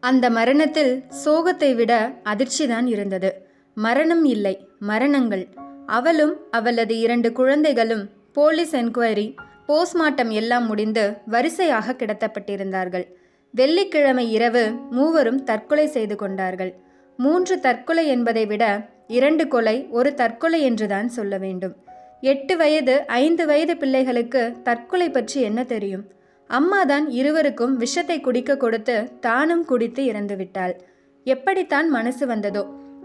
அந்த மரணத்தில் சோகத்தை விட அதிர்ச்சிதான் இருந்தது. மரணம் இல்லை மரணங்கள். அவளும் அவளது இரண்டு குழந்தைகளும் போலீஸ் என்கொயரி போஸ்ட்மார்ட்டம் எல்லாம் முடிந்து வரிசையாக கிடத்தப்பட்டிருந்தார்கள். வெள்ளிக்கிழமை இரவு மூவரும் தற்கொலை செய்து கொண்டார்கள். மூன்று தற்கொலை என்பதை விட இரண்டு கொலை ஒரு தற்கொலை என்றுதான் சொல்ல வேண்டும். எட்டு வயது ஐந்து வயது பிள்ளைகளுக்கு தற்கொலை பற்றி என்ன தெரியும்? அம்மாதான் இருவருக்கும் விஷத்தை குடிக்க கொடுத்து தானும் குடித்து இறந்துவிட்டாள். எப்படித்தான் மனசு வந்ததோ.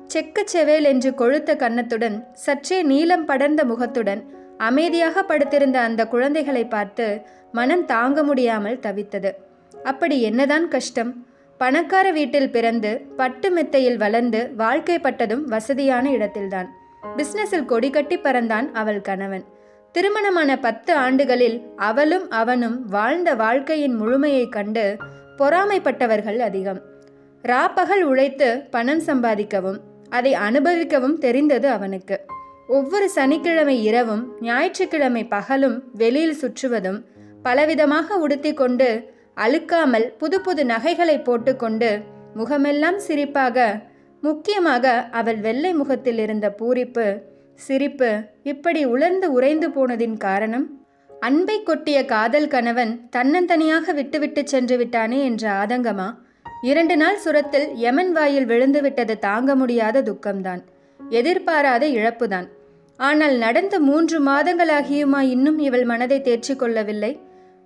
செக்கச் செவேல் என்று கொழுத்த கன்னத்துடன் சற்றே நீளம் படர்ந்த முகத்துடன் அமைதியாக படுத்திருந்த அந்த குழந்தைகளை பார்த்து மனம் தாங்க முடியாமல் தவித்தது. அப்படி என்னதான் கஷ்டம். பணக்கார வீட்டில் பிறந்து பட்டு மெத்தையில் வளர்ந்து வாழ்க்கைப்பட்டதும் வசதியான இடத்தில்தான். பிஸ்னஸில் கொடி கட்டி பறந்தான் அவள் கணவன். திருமணமான பத்து ஆண்டுகளில் அவளும் அவனும் வாழ்ந்த வாழ்க்கையின் முழுமையைக் கண்டு பொறாமைப்பட்டவர்கள் அதிகம். ராப்பகல் உழைத்து பணம் சம்பாதிக்கவும் அதை அனுபவிக்கவும் தெரிந்தது அவனுக்கு. ஒவ்வொரு சனிக்கிழமை இரவும் ஞாயிற்றுக்கிழமை பகலும் வெளியில் சுற்றுவதும் பலவிதமாக உடுத்தி கொண்டு அழுக்காமல் புது புது நகைகளை போட்டுக்கொண்டு முகமெல்லாம் சிரிப்பாக முக்கியமாக அவள் வெள்ளை முகத்தில் இருந்த பூரிப்பு சிரிப்பு இப்படி உலர்ந்து உறைந்து போனதின் காரணம் அன்பை கொட்டிய காதல் கணவன் தன்னந்தனியாக விட்டுவிட்டு சென்று விட்டானே என்ற ஆதங்கமா? இரண்டு நாள் சுரத்தில் யமன் வாயில் விழுந்து விட்டது தாங்க முடியாத துக்கம்தான் எதிர்பாராத இழப்புதான். ஆனால் நடந்த மூன்று மாதங்களாகியுமா இன்னும் இவள் மனதை தேர்ச்சி கொள்ளவில்லை?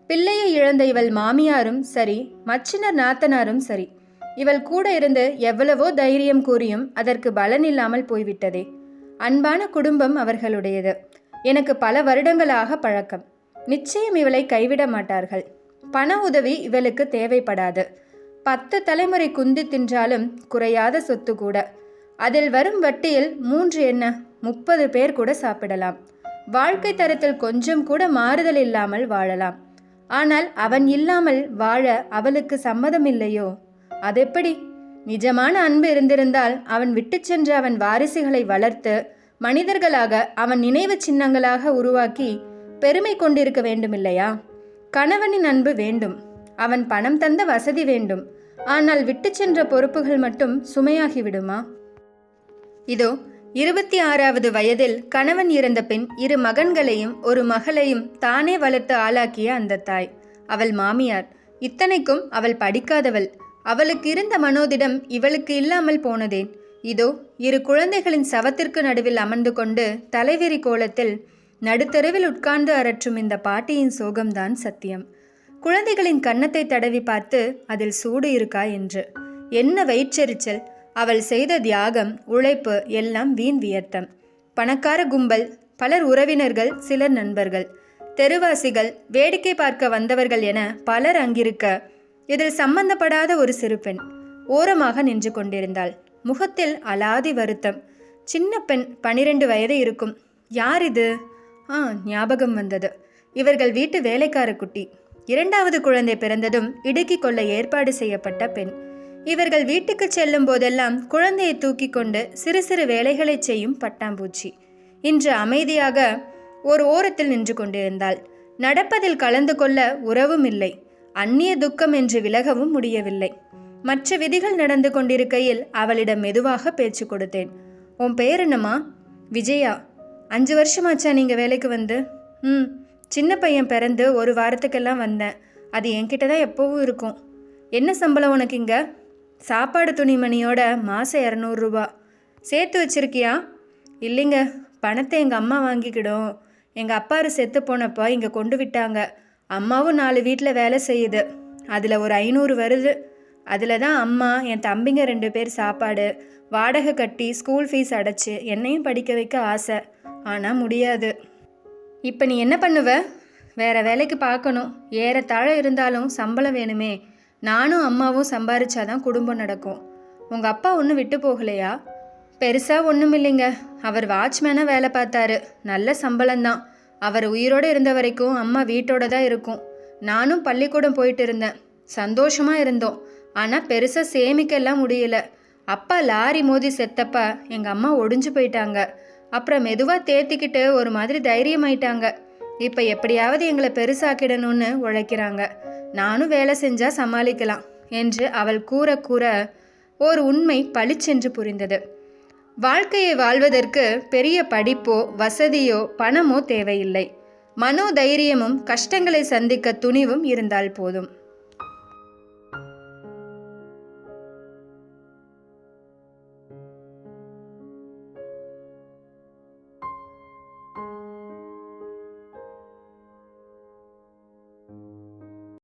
பிள்ளையை இழந்த இவள் மாமியாரும் சரி மச்சினர் நாத்தனாரும் சரி. இவள் கூட இருந்து எவ்வளவோ தைரியம் கூறியும் அதற்கு பலன் இல்லாமல் போய்விட்டதே. அன்பான குடும்பம் அவர்களுடையது. எனக்கு பல வருடங்களாக பழக்கம். நிச்சயம் இவளை கைவிட மாட்டார்கள். பண உதவி இவளுக்கு தேவைப்படாது. பத்து தலைமுறை குந்தி தின்றாலும் குறையாத சொத்து கூட. அதில் வரும் வட்டியில் மூன்று என்ன முப்பது பேர் கூட சாப்பிடலாம். வாழ்க்கை தரத்தில் கொஞ்சம் கூட மாறுதல் இல்லாமல் வாழலாம். ஆனால் அவன் இல்லாமல் வாழ அவளுக்கு சம்மதம் இல்லையோ? அதெப்படி? நிஜமான அன்பு இருந்திருந்தால் அவன் விட்டுச் சென்ற அவன் வாரிசுகளை வளர்த்து மனிதர்களாக அவன் நினைவு சின்னங்களாக உருவாக்கி பெருமை கொண்டிருக்க வேண்டுமில்லையா? கணவனின் அன்பு வேண்டும். அவன் பணம் தந்த வசதி வேண்டும். ஆனால் விட்டுச் சென்ற பொறுப்புகள் மட்டும் சுமையாகிவிடுமா இதோ இருபத்தி ஆறாவது வயதில் கணவன் இறந்த பின் இரு மகன்களையும் ஒரு மகளையும் தானே வளர்த்து ஆளாக்கிய அந்த தாய். அவள் மாமியார். இத்தனைக்கும் அவள் படிக்காதவள். அவளுக்கு இருந்த மனோதிடம் இவளுக்கு இல்லாமல் போனதேன் இதோ இரு குழந்தைகளின் சவத்திற்கு நடுவில் அமர்ந்து கொண்டு தலைவெறி கோலத்தில் நடுத்தருவில் உட்கார்ந்து அரற்றும் இந்த பாட்டியின் சோகம்தான் சத்தியம். குழந்தைகளின் கன்னத்தை தடவி பார்த்து அதில் சூடு இருக்கா? என்று. என்ன வயிற்றெரிச்சல்? அவள் செய்த தியாகம் உழைப்பு எல்லாம் வீண் வியர்த்தம். பணக்கார கும்பல் பலர் உறவினர்கள் சிலர் நண்பர்கள். தெருவாசிகள் வேடிக்கை பார்க்க வந்தவர்கள் என பலர் அங்கிருக்க இதில் சம்பந்தப்படாத ஒரு சிறு பெண் ஓரமாக நின்று கொண்டிருந்தாள். முகத்தில் அலாதி வருத்தம். சின்ன பெண் பனிரெண்டு வயது இருக்கும். யார் இது? ஆ ஞாபகம் வந்தது. இவர்கள் வீட்டு வேலைக்கார குட்டி. இரண்டாவது குழந்தை பிறந்ததும் இடுக்கிக் கொள்ள ஏற்பாடு செய்யப்பட்ட பெண். இவர்கள் வீட்டுக்கு செல்லும் போதெல்லாம் குழந்தையை தூக்கி கொண்டு சிறு சிறு வேலைகளை செய்யும் பட்டாம்பூச்சி. இன்று அமைதியாக ஒரு ஓரத்தில் நின்று கொண்டிருந்தாள். நடப்பதில் கலந்து கொள்ள உறவும் இல்லை அந்நிய துக்கம் என்று விலகவும் முடியவில்லை. மற்ற விதிகள் நடந்து கொண்டிருக்கையில் அவளிடம் மெதுவாக பேச்சு கொடுத்தேன். உன் பேர் என்னம்மா? விஜயா. அஞ்சு வருஷமாச்சா நீங்கள் வேலைக்கு வந்து? ம். சின்ன பையன் பிறந்து ஒரு வாரத்துக்கெல்லாம் வந்தேன். அது என்கிட்ட தான் எப்போவும் இருக்கும். என்ன சம்பளம் உனக்கு இங்கே? சாப்பாடு துணிமணியோட மாதம் இரநூறுபா சேர்த்து வச்சிருக்கியா? இல்லைங்க. பணத்தை எங்கள் அம்மா வாங்கிக்கிடும். எங்கள் அப்பாரு செத்து போனப்போ இங்கே கொண்டு விட்டாங்க. அம்மாவும் நாலு வீட்டில் வேலை செய்யுது. அதில் ஒரு ஐநூறு வருது. அதில் தான் அம்மா என் தம்பிங்க ரெண்டு பேர் சாப்பாடு வாடகை கட்டி ஸ்கூல் ஃபீஸ் அடைச்சி என்னையும் படிக்க வைக்க ஆசை. ஆனால் முடியாது. இப்போ நீ என்ன பண்ணுவ? வேற வேலைக்கு பார்க்கணும். ஏறத்தாழ இருந்தாலும் சம்பளம் வேணுமே. நானும் அம்மாவும் சம்பாரிச்சாதான் குடும்பம் நடக்கும். உங்கள் அப்பா ஒன்றும் விட்டு போகலையா? பெருசாக ஒன்றும் இல்லைங்க அவர் வாட்ச்மேனாக வேலை பார்த்தாரு. நல்ல சம்பளம்தான். அவர் உயிரோடு இருந்த வரைக்கும் அம்மா வீட்டோட தான் இருக்கும். நானும் பள்ளிக்கூடம் போயிட்டு இருந்தேன். சந்தோஷமாக இருந்தோம். ஆனால் பெருசாக சேமிக்கெல்லாம் முடியல. அப்பா லாரி மோதி செத்தப்ப எங்கள் அம்மா ஒடிஞ்சு போயிட்டாங்க. அப்புறம் மெதுவாக தேத்திக்கிட்டு ஒரு மாதிரி தைரியமாயிட்டாங்க. இப்போ எப்படியாவது எங்களை பெருசாக்கிடணும்னு உழைக்கிறாங்க. நானும் வேலை செஞ்சால் சமாளிக்கலாம் என்று அவள் கூற கூற ஓர் உண்மை பளிச்சென்று புரிந்தது. வாழ்க்கையை வாழ்வதற்கு பெரிய படிப்போ வசதியோ பணமோ தேவையில்லை. மனோதைரியமும் கஷ்டங்களை சந்திக்க துணிவும் இருந்தால் போதும்.